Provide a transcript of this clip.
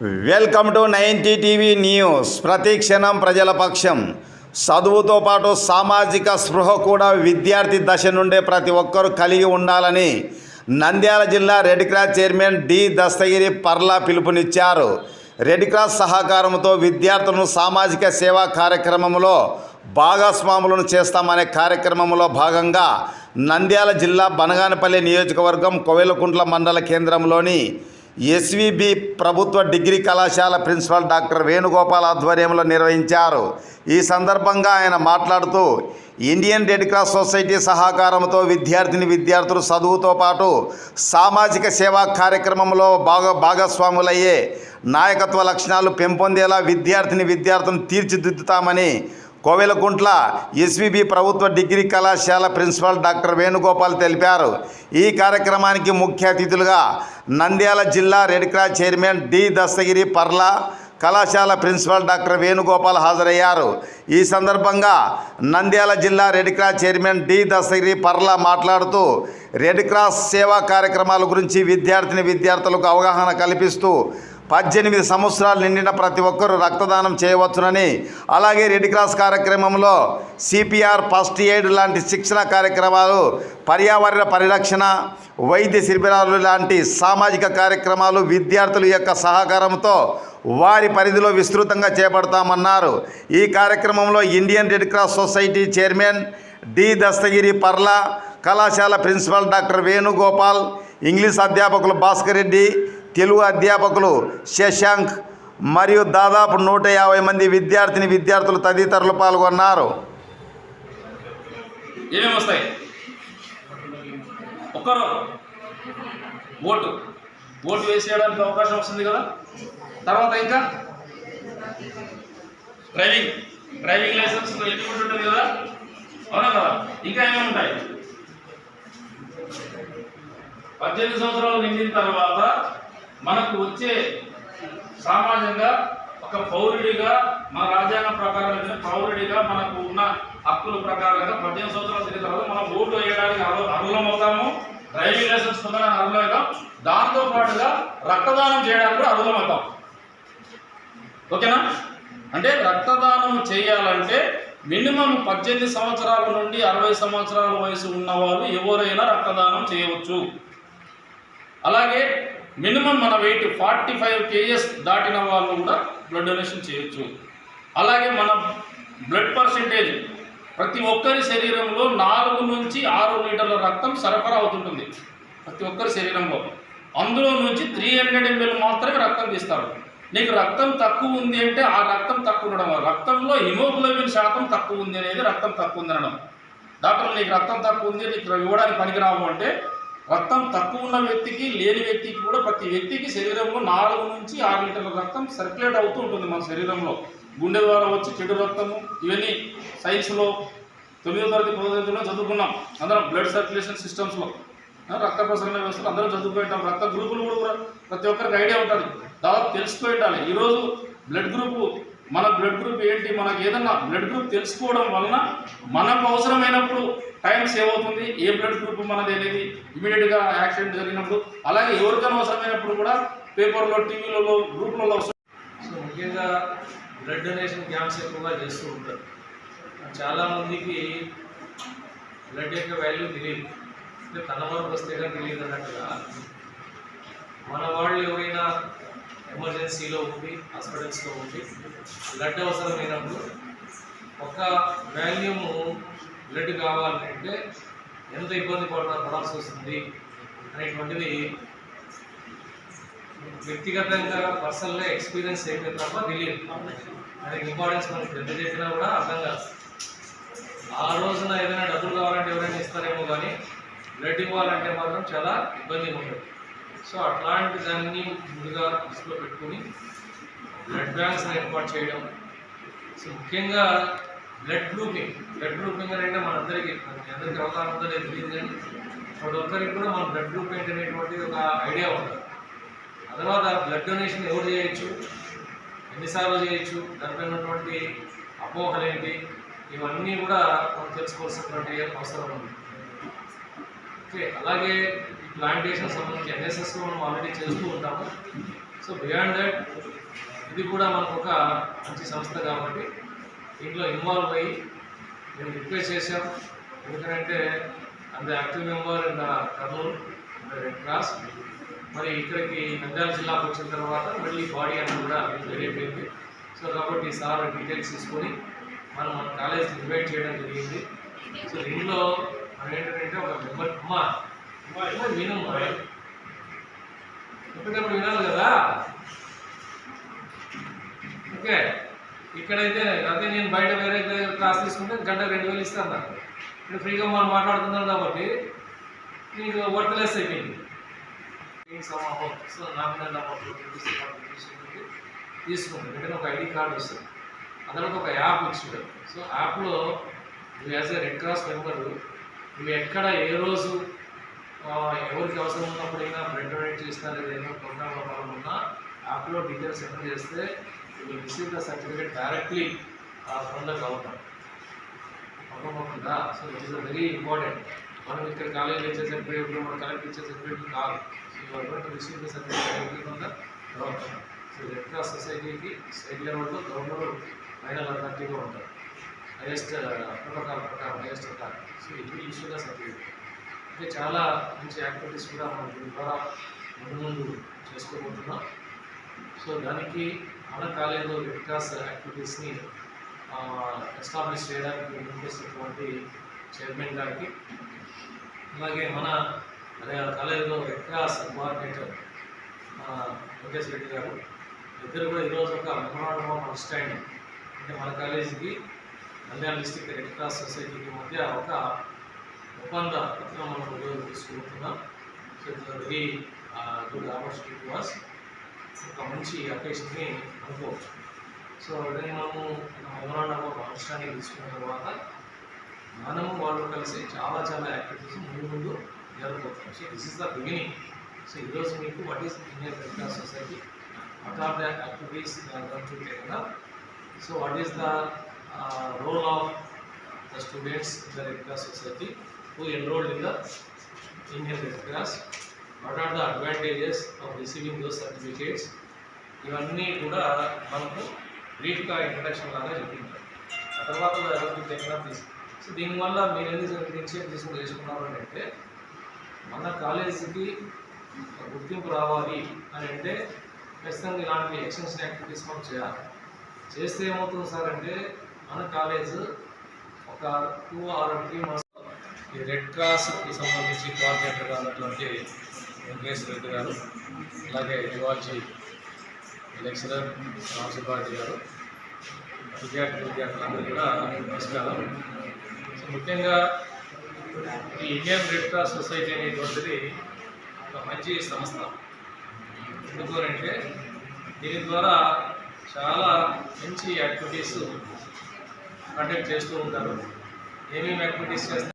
Welcome to ninety TV news. ప్రతి క్షణం ప్రజల పక్షం. చదువుతో పాటు సామాజిక స్పృహ కూడా విద్యార్థి దశ నుండే ప్రతి ఒక్కరూ కలిగి ఉండాలని నంద్యాల జిల్లా red cross chairman D Dastagiri Parla పిలుపునిచ్చారు. రెడ్ క్రాస్ సహకారంతో విద్యార్థులను సామాజిక సేవా కార్యక్రమంలో భాగస్వాములను చేస్తామనే కార్యక్రమంలో భాగంగా నంద్యాల జిల్లా బనగానపల్లి నియోజకవర్గం కోవెలకుంట్ల మండల కేంద్రంలోని ఎస్విబి ప్రభుత్వ డిగ్రీ కళాశాల ప్రిన్సిపాల్ డాక్టర్ వేణుగోపాల్ ఆధ్వర్యంలో నిర్వహించారు. ఈ సందర్భంగా ఆయన మాట్లాడుతూ ఇండియన్ రెడ్ క్రాస్ సొసైటీ సహకారంతో విద్యార్థిని విద్యార్థులు చదువుతో పాటు సామాజిక సేవా కార్యక్రమంలో భాగ భాగస్వాములయ్యే నాయకత్వ లక్షణాలు పెంపొందేలా విద్యార్థిని విద్యార్థులను తీర్చిదిద్దుతామని కోవెలకుంట్ల ఎస్విబి ప్రభుత్వ డిగ్రీ కళాశాల ప్రిన్సిపాల్ డాక్టర్ వేణుగోపాల్ తెలిపారు. ఈ కార్యక్రమానికి ముఖ్య అతిథులుగా నంద్యాల జిల్లా red cross chairman D Dastagiri Parla కళాశాల ప్రిన్సిపాల్ డాక్టర్ వేణుగోపాల్ హాజరయ్యారు. ఈ సందర్భంగా నంద్యాల జిల్లా red cross chairman D Dastagiri Parla మాట్లాడుతూ రెడ్ క్రాస్ సేవా కార్యక్రమాల గురించి విద్యార్థిని విద్యార్థులకు అవగాహన కల్పిస్తూ పద్దెనిమిది సంవత్సరాలు నిండిన ప్రతి ఒక్కరూ రక్తదానం చేయవచ్చునని అలాగే రెడ్ క్రాస్ కార్యక్రమంలో సిపిఆర్ ఫస్ట్ ఎయిడ్ లాంటి శిక్షణ కార్యక్రమాలు పర్యావరణ పరిరక్షణ వైద్య శిబిరాలు లాంటి సామాజిక కార్యక్రమాలు విద్యార్థుల యొక్క సహకారంతో వారి పరిధిలో విస్తృతంగా చేపడతామన్నారు. ఈ కార్యక్రమంలో Indian red cross society chairman D Dastagiri Parla కళాశాల ప్రిన్సిపల్ డాక్టర్ వేణుగోపాల్ ఇంగ్లీష్ అధ్యాపకులు భాస్కర్ రెడ్డి తెలుగు అధ్యాపకులు శశాంక్ మరియు దాదాపు నూట యాభై మంది విద్యార్థిని విద్యార్థులు తదితరులు పాల్గొన్నారు. ఏమేమి వస్తాయి? ఒక్కరు ఓటు. ఓటు వేసేయడానికి అవకాశం వస్తుంది కదా? తర్వాత ఇంకా? డ్రైవింగ్. డ్రైవింగ్ లైసెన్స్ ఎలిజిబిలిటీ ఉంటుంది కదా? అవునా కదా? ఇంకా ఏమేమి ఉంటాయి? పద్దెనిమిది సంవత్సరాలు నిండిన తర్వాత మనకు వచ్చే సామాజంగా ఒక పౌరుడిగా మన రాజ్యాంగం ప్రకారం పౌరుడిగా మనకు ఉన్న హక్కుల ప్రకారంగా పద్దెనిమిది సంవత్సరాలు తిరిగిన తర్వాత మనం ఓటు వేయడానికి అర్హ- అర్హులం అవుతాము డ్రైవింగ్ లైసెన్స్ పొందడానికి అర్హులం అవుతాం దాంతో పాటుగా రక్తదానం చేయడానికి కూడా అర్హులం అవుతాం ఓకేనా? అంటే రక్తదానం చేయాలంటే మినిమం పద్దెనిమిది సంవత్సరాల నుండి అరవై సంవత్సరాల వయసు ఉన్నవాళ్ళు ఎవరైనా రక్తదానం చేయవచ్చు. అలాగే మినిమం మన వెయిట్ ఫార్టీ ఫైవ్ కేజెస్ దాటిన వాళ్ళు కూడా బ్లడ్ డొనేషన్ చేయొచ్చు. అలాగే మన బ్లడ్ పర్సెంటేజ్ ప్రతి ఒక్కరి శరీరంలో నాలుగు నుంచి ఆరు లీటర్ల రక్తం సరఫరా అవుతుంటుంది. ప్రతి ఒక్కరి శరీరంలో. అందులో నుంచి త్రీ హండ్రెడ్ ఎంఎల్ మాత్రమే రక్తం తీస్తారు. నీకు రక్తం తక్కువ ఉంది అంటే ఆ రక్తం తక్కువ ఉండడం వల్ల. రక్తంలో హిమోగ్లోబిన్ శాతం తక్కువ ఉంది అనేది రక్తం తక్కువ ఉంది అనడం. డాక్టర్ నీకు రక్తం తక్కువ ఉంది నీకు ఇవ్వడానికి పనికిరావు అంటే రక్తం తక్కువ ఉన్న వ్యక్తికి లేని వ్యక్తికి కూడా ప్రతి వ్యక్తికి శరీరంలో నాలుగు నుంచి ఆరు లీటర్ల రక్తం సర్క్యులేట్ అవుతూ ఉంటుంది మన శరీరంలో. గుండె ద్వారా వచ్చి చెడు రక్తము ఇవన్నీ సైన్స్లో తొమ్మిదో తరగతి పదో తరగతిలో చదువుకున్నాం. అందరం బ్లడ్ సర్క్యులేషన్ సిస్టమ్స్లో రక్త ప్రసరణ వ్యవస్థలు అందరం చదువుకుంటాం రక్త గ్రూపులు కూడా ప్రతి ఒక్కరికి ఐడియా ఉంటుంది. దాదాపు తెలిసిపోయి ఉండాలి. ఈరోజు బ్లడ్ గ్రూపు మన బ్లడ్ గ్రూప్ ఏంటి? మనకు ఏదన్నా బ్లడ్ గ్రూప్ తెలుసుకోవడం వలన మనకు అవసరమైనప్పుడు టైం సేవ్ అవుతుంది. ఏ బ్లడ్ గ్రూప్ మనది అనేది ఇమీడియట్గా యాక్సిడెంట్ జరిగినప్పుడు అలాగే ఎవరికైనా అవసరమైనప్పుడు కూడా పేపర్లో టీవీలలో గ్రూప్లలో అవసరం. సో ముఖ్యంగా బ్లడ్ డొనేషన్ క్యాంప్స్ ఎక్కువగా చేస్తూ ఉంటారు. చాలా మందికి బ్లడ్ యొక్క వాల్యూ తెలియదు. అంటే తన వరకు వస్తే కానీ తెలియదు అన్నట్టుగా. మన వాళ్ళు ఎవరైనా ఎమర్జెన్సీలో ఉండి హాస్పిటల్స్లో ఉండి బ్లడ్ అవసరమైనప్పుడు ఒక వాల్యూము బ్లడ్ కావాలంటే ఎంత ఇబ్బంది పడ పడాల్సి వస్తుంది అనేటువంటిది వ్యక్తిగతంగా పర్సనల్గా ఎక్స్పీరియన్స్ అయితే తప్ప తెలియదు. దానికి ఇంపార్టెన్స్ మనకి ఎంత చెప్పినా కూడా అర్థం కాదు. ఆ రోజున ఏదైనా డబ్బులు కావాలంటే ఎవరైనా ఇస్తారేమో కానీ బ్లడ్ ఇవ్వాలంటే మాత్రం చాలా ఇబ్బందిగా ఉంటుంది. సో అట్లాంటి దాన్ని ముందుగా దృష్టిలో పెట్టుకుని బ్లడ్ బ్యాంక్స్ ఏర్పాటు చేయడం. సో ముఖ్యంగా బ్లడ్ గ్రూపింగ్. బ్లడ్ గ్రూపింగ్ అనేది మనందరికీ అందరికీ అవగాహన ఉందో లేదు తెలియదు కానీ ప్రతి ఒక్కరికి కూడా మన బ్లడ్ గ్రూప్ ఏంటి అనేటువంటి ఒక ఐడియా ఉంటుంది ఆ తర్వాత బ్లడ్ డొనేషన్ ఎవరు చేయొచ్చు? ఎన్నిసార్లు చేయొచ్చు? దానిపై ఉన్నటువంటి అపోహలు ఏంటి? ఇవన్నీ కూడా మనం తెలుసుకోవాల్సినటువంటి అవసరం ఉంది. అలాగే ప్లాంటేషన్ సంబంధించి ఎన్ఎస్ఎస్లో మనం ఆల్రెడీ చేస్తూ ఉంటాము. సో బియాండ్ దట్ ఇది కూడా మనకు ఒక మంచి సంస్థ కాబట్టి దీంట్లో ఇన్వాల్వ్ అయ్యి మేము రిక్వెస్ట్ చేశాం. ఎందుకంటే అంత active member in Kurnool red cross మరి ఇక్కడికి నంద్యాల జిల్లాకు వచ్చిన తర్వాత మళ్ళీ బాడీ అని కూడా వెళ్ళిపోయింది. సో కాబట్టి సార్ డీటెయిల్స్ తీసుకొని మనం మన కాలేజ్కి ఇన్వైట్ చేయడం జరిగింది. సో దీనిలో మనం ఏంటంటే ఒక మెంబర్ అమ్మా. అమ్మా వినమ్మా ఎప్పటికప్పుడు వినాలి కదా? ఓకే. ఇక్కడైతే అదే నేను బయట వేరే క్లాస్ తీసుకుంటే గంట రెండు వేలు ఇస్తాను నాకు ఇప్పుడు ఫ్రీగా మనం మాట్లాడుతున్నాం కాబట్టి నీకు వర్త్లెస్ అయిపోయింది. సో నామినల్ తీసుకుంటాం ఎందుకంటే ఒక ఐడి కార్డు వస్తుంది. అందులో ఒక యాప్ ఇచ్చాడు సో యాప్లో as a red cross member నువ్వు ఎక్కడ ఏ రోజు ఎవరికి అవసరం ఉన్నప్పుడైనా ప్రింట్ అవుట్ చేసినా లేదా ఏదైనా ప్రోగ్రామ్లో ఉన్నా యాప్లో డీటెయిల్స్ ఎంటర్ చేస్తే you receive the certificate directly from the government అర్థమవుతుందా so it is a very important మనం ఇక్కడ కాలేజ్ ఇచ్చే సర్టిఫికేట్ మనం కలెక్ట్ ఇచ్చే సర్టిఫికేట్ కాదు. So you are to receive the certificate directly from the government so red cross సొసైటీకి state లెవెల్లో government final అథారిటీగా ఉంటారు. హైయెస్ట్ uh, ప్రోటోకాల్ ప్రకారం హైయెస్ట్ ఉంటారు సో ఇవి ఇష్యూగా ద సర్టిఫికేట్ అంటే చాలా మంచి యాక్టివిటీస్ కూడా మనం దీని ద్వారా ముందు ముందు చేసుకోబోతున్నాం. సో దానికి మన కాలేజీలో వికాస్ యాక్టివిటీస్ని ఎస్టాబ్లిష్ చేయడానికి ముందుకొస్తున్నటువంటి చైర్మన్ గారికి అలాగే మన అదే కాలేజీలో red cross coordinator Venkateswara Reddy garu. ఇద్దరు కూడా ఈరోజు ఒక మెమోరాండం ఆఫ్ అండర్స్టాండింగ్ అంటే మన కాలేజీకి నంద్యాల డిస్టిక్ రెడ్ క్రాస్ సొసైటీకి మధ్య ఒక ఒప్పంద పత్రం మనం ఈరోజు తీసుకుంటున్నాం. So very good opportunity was ఒక మంచి అకేషన్ని అనుకోవచ్చు. సో దాన్ని మనము మెమోరాండం ఆఫ్ అండర్స్టాండింగ్ తీసుకున్న తర్వాత మనము వాళ్ళు కలిసి చాలా చాలా యాక్టివిటీస్ ముందు ముందు జరగబోతున్నాం. So this is the beginning so ఈరోజు మీకు what is Indian red cross society what are the activities to so what is the role of the students in the Red Cross Society who enrolled in the Indian Red Cross. What are the advantages of receiving those certificates? ఇవన్నీ కూడా మనకు బ్రీఫ్గా introduction లాగా చెప్పింటారు ఆ తర్వాత ఎవరికి టెక్నా తీసు so దీనివల్ల మీరు ఎందుకు ఇనిషియేట్ తీసుకుని చేసుకున్నారు అని అంటే మన కాలేజీకి గుర్తింపు రావాలి అని అంటే ఖచ్చితంగా ఇలాంటి ఎక్స్టెన్షన్ యాక్టివిటీస్ మనం చేయాలి చేస్తే ఏమవుతుంది సార్ అంటే మన కాలేజ్ ఒక టూ ఆర్ త్రీ మంత్స్ ఈ రెడ్ క్రాస్కి సంబంధించి కోఆర్డినేటర్గా ఉన్నటువంటి వెంకటేశ్వర రెడ్డి గారు అలాగే యువాజీ లెక్చరర్ రామసుబ్బారెడ్డి గారు విద్యార్థి విద్యార్థులందరూ కూడా నమస్కారం. సో ముఖ్యంగా ఈ ఇండియన్ రెడ్ క్రాస్ సొసైటీ అనేటువంటిది ఒక మంచి సంస్థ. ఎందుకు అంటే దీని ద్వారా చాలా మంచి యాక్టివిటీస్ కండక్ట్ చేస్తూ ఉంటారు. ఏమేమి యాక్టివిటీస్ చేస్తారు?